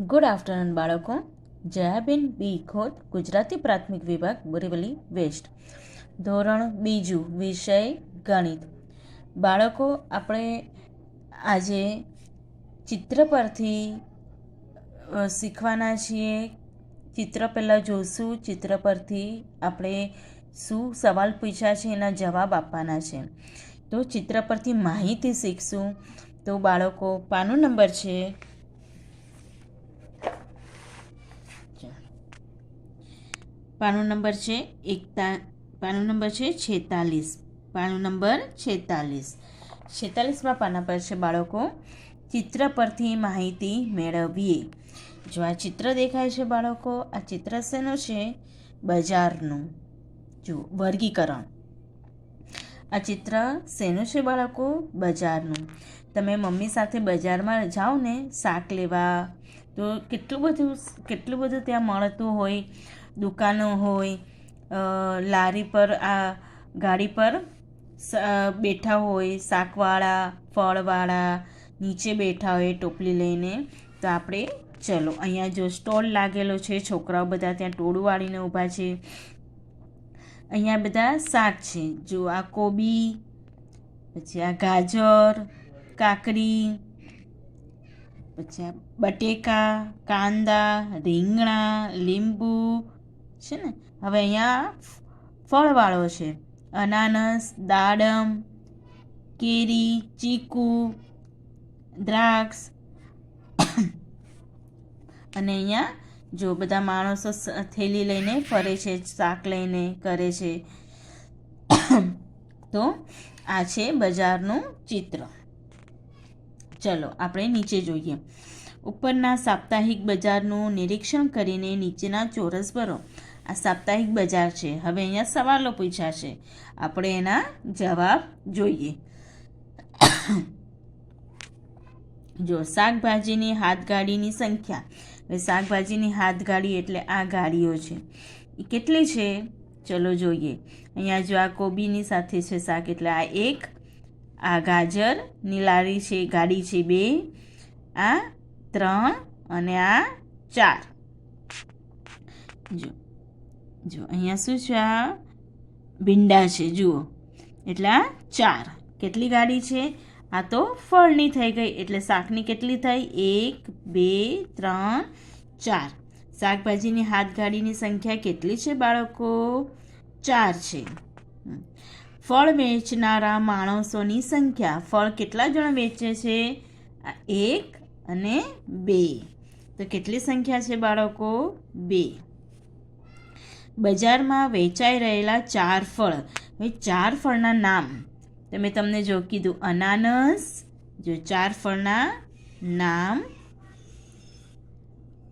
Good afternoon બાળકો. જયાબેન બી ખોત ગુજરાતી પ્રાથમિક વિભાગ, બોરીવલી વેસ્ટ. ધોરણ બીજું, વિષય ગણિત. બાળકો, આપણે આજે ચિત્ર પરથી શીખવાના છીએ. ચિત્ર પહેલાં જોઈશું ચિત્ર પરથી આપણે શું સવાલ પૂછ્યા છે, એના જવાબ આપવાના છે. તો ચિત્ર પરથી માહિતી શીખશું. તો બાળકો, પાનો નંબર છે પાનો નંબર છે એકતા, પાનો નંબર છે છેતાલીસ. પાનો નંબર છેતાલીસ. છેતાલીસમાં પાના પર છે બાળકો, ચિત્ર પરથી માહિતી મેળવીએ. જો આ ચિત્ર દેખાય છે બાળકો, આ ચિત્ર શેનું છે? બજારનું. જો વર્ગીકરણ. આ ચિત્ર શેનું છે બાળકો? બજારનું. તમે મમ્મી સાથે બજારમાં જાઓ ને શાક લેવા તો કેટલું બધું કેટલું બધું ત્યાં મળતું હોય, દુકાનો હોય લારી પર, આ, ગાડી પર બેઠા હોય, શાકવાળા, ફળવાળા, નીચે બેઠા હોય, ટોપલી લઈને, તો આપણે ચલો, અહીંયા જો સ્ટોલ લાગેલો છે, છોકરાઓ બધા ત્યાં ટોળું વાળીને ઊભા છે. અહીંયા બધા શાક છે, જો આ કોબી, પછી આ ગાજર, કાકડી પછી બટેકા, કાંદા, રીંગણા, લીંબુ છે ને? હવે અહીંયા ફળવાળો છે. અનાનસ, દાડમ, કેરી, ચીકુ, દ્રાક્ષ અને અહીંયા જો બધા માણસો થેલી લઈને ફરે છે, શાક લઈને કરે છે. તો આ છે બજારનું ચિત્ર. ચલો, આપણે નીચે જોઈએ. ઉપરના સાપ્તાહિક બજારનું નિરીક્ષણ કરીને નીચેના ચોરસ ભરો. આ સાપ્તાહિક બજાર છે. હવે અહીંયા સવાલો પૂછ્યા છે આપણે એના જવાબ જોઈએ. જો શાકભાજીની હાથગાડીની સંખ્યા. હવે શાકભાજીની હાથગાડી એટલે આ ગાડીઓ છે. એ કેટલી છે? ચલો જોઈએ. અહીંયા જો આ કોબીની સાથે છે શાક, એટલે આ એક આ ગાજરની લારી છે, ગાડી છે બે, આ ત્રણ અને આ ચાર. જો જો, અહીંયા શું છે આ? ભીંડા છે, જુઓ. એટલે આ ચાર. કેટલી ગાડી છે? આ તો ફળની થઈ ગઈ, એટલે શાકની કેટલી થઈ? એક, બે, ત્રણ, ચાર. શાકભાજીની હાથગાડીની સંખ્યા કેટલી છે બાળકો? ચાર છે. ફળ વેચનારા માણસોની સંખ્યા. ફળ કેટલા જણ વેચે છે? એક અને બે. તો કેટલી સંખ્યા છે બાળકો? બે. બજારમાં વેચાઈ રહેલા ચાર ફળ. હવે ચાર ફળના નામ. તમે તમને જો કીધું, અનાનસ, જો ચાર ફળના નામ,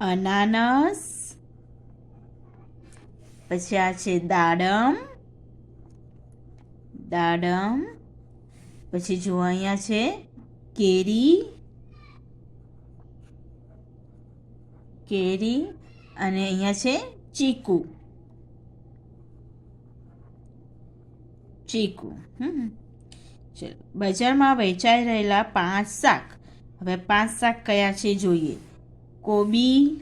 અનાનસ, પછી આ છે દાડમ દાડમ. પછી જુઓ અહીંયા છે, કેરી. કેરી અને અહીંયા છે ચીકુ. ચીકુ ચલો, બજારમાં વેચાઈ રહેલા પાંચ શાક. હવે પાંચ શાક કયા છે જોઈએ? કોબી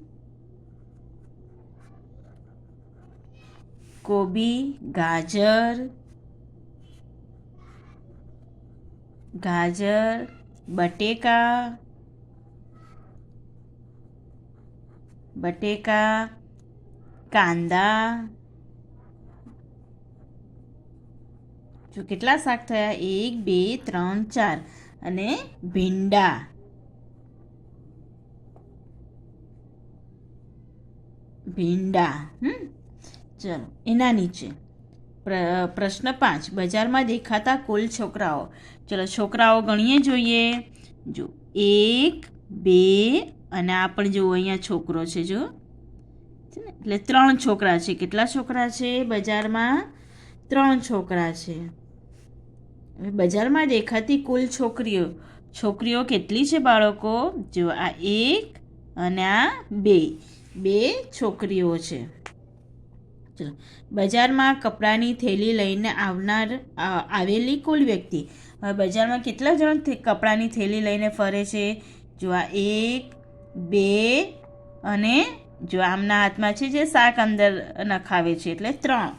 કોબી, ગાજર ગાજર, બટેકા બટેકા, કાંદા. જો કેટલા શાક થયા? એક, બે, ત્રણ, ચાર. અને ભીંડા. ભીંડા, હમ? ચલો, એના નીચે. પ્રશ્ન પાંચ. બજારમાં દેખાતા કુલ છોકરાઓ. ચલો, છોકરાઓ ગણીએ જોઈએ. જો, એક, બે, અને આ પણ જુઓ, અહીંયા છોકરો છે, જો. છે ને? એટલે ત્રણ છોકરા છે. કેટલા છોકરા છે? બજારમાં ત્રણ છોકરા છે. હવે બજારમાં દેખાતી કુલ છોકરીઓ. છોકરીઓ કેટલી છે બાળકો? જો, આ એક અને આ બે. બે છોકરીઓ છે. બજારમાં કપડાની થેલી લઈને આવનાર આવેલી કુલ વ્યક્તિ. હવે બજારમાં કેટલા જણ કપડાની થેલી લઈને ફરે છે? જો આ એક, બે અને જો આમના હાથમાં છે જે શાક અંદર નખાવે છે, એટલે ત્રણ.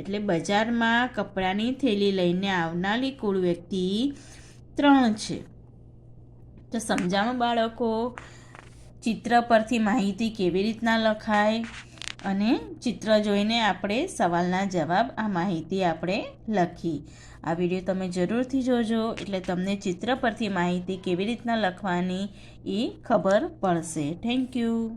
એટલે બજારમાં કપડાની થેલી લઈને આવનારી કુળ વ્યક્તિ ત્રણ છે. તો સમજાવો બાળકો, ચિત્ર પરથી માહિતી કેવી રીતના લખાય? અને ચિત્ર જોઈને આપણે સવાલના જવાબ, આ માહિતી આપણે લખી. આ વીડિયો તમે જરૂરથી જોજો, એટલે તમને ચિત્ર પરથી માહિતી કેવી રીતના લખવાની એ ખબર પડશે. Thank you